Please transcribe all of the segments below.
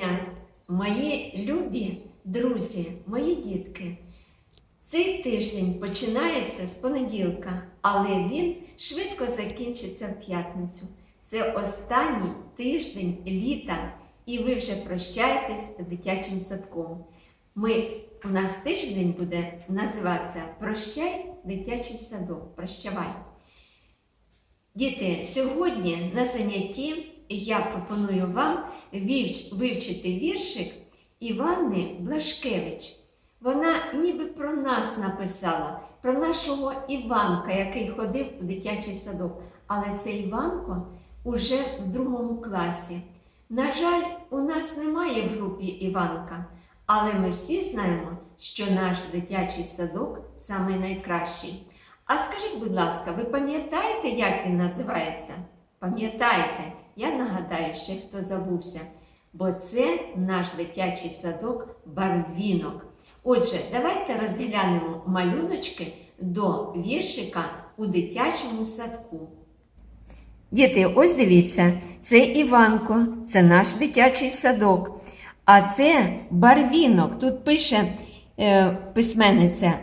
дня, мої любі друзі, мої дітки. Цей тиждень починається з понеділка, але він швидко закінчиться в п'ятницю. Це останній тиждень літа, і ви вже прощаєтесь з дитячим садком. Ми, у нас тиждень буде називатися Прощай дитячий садок. Прощавай. Діти, сьогодні на занятті я пропоную вам вивчити віршик Іванни Блашкевич. Вона ніби про нас написала, про нашого Іванка, який ходив у дитячий садок. Але цей Іванко уже в другому класі. На жаль, у нас немає в групі Іванка, але ми всі знаємо, що наш дитячий садок самий найкращий. А скажіть, будь ласка, ви пам'ятаєте, як він називається? Пам'ятаєте, я нагадаю ще, хто забувся, бо це наш дитячий садок Барвінок. Отже, давайте розглянемо малюночки до віршика у дитячому садку. Діти, ось дивіться, це Іванко, це наш дитячий садок. А це барвінок. Тут пише е, письменниця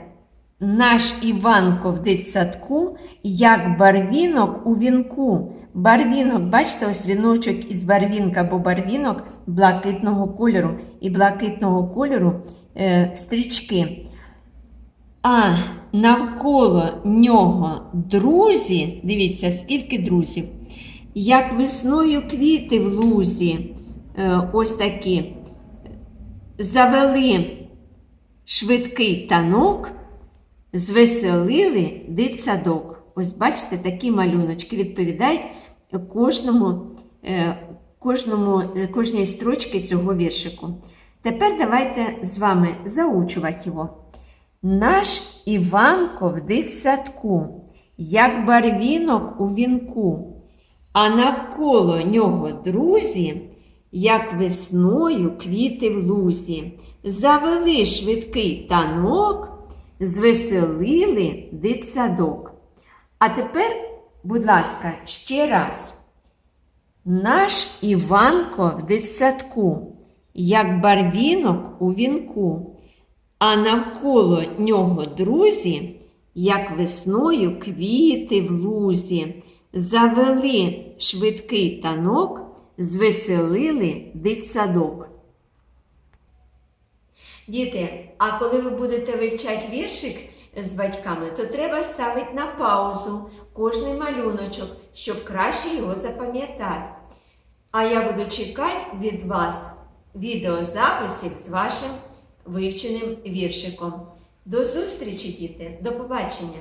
наш Іванко в дитсадку, як барвінок у вінку. Барвінок, бачите, ось віночок із барвінка, бо барвінок блакитного кольору і блакитного кольору е, стрічки. А навколо нього друзі, дивіться, скільки друзів, як весною квіти в лузі, е, ось такі, завели швидкий танок, звеселили дитсадок. Ось бачите, такі малюночки відповідають кожному, е, кожному, е, кожній строчці цього віршику. Тепер давайте з вами заучувати його. Наш Іванко в дитсадку, як барвінок у вінку, а навколо нього друзі, як весною квіти в лузі, завели швидкий танок, звеселили дитсадок. А тепер, будь ласка, ще раз. Наш Іванко в дитсадку, як барвінок у вінку, а навколо нього друзі, як весною квіти в лузі, завели швидкий танок, звеселили дитсадок. Діти, а коли ви будете вивчати віршик з батьками, то треба ставити на паузу кожний малюночок, щоб краще його запам'ятати. А я буду чекати від вас відеозаписів з вашим вивченим віршиком. До зустрічі, діти! До побачення!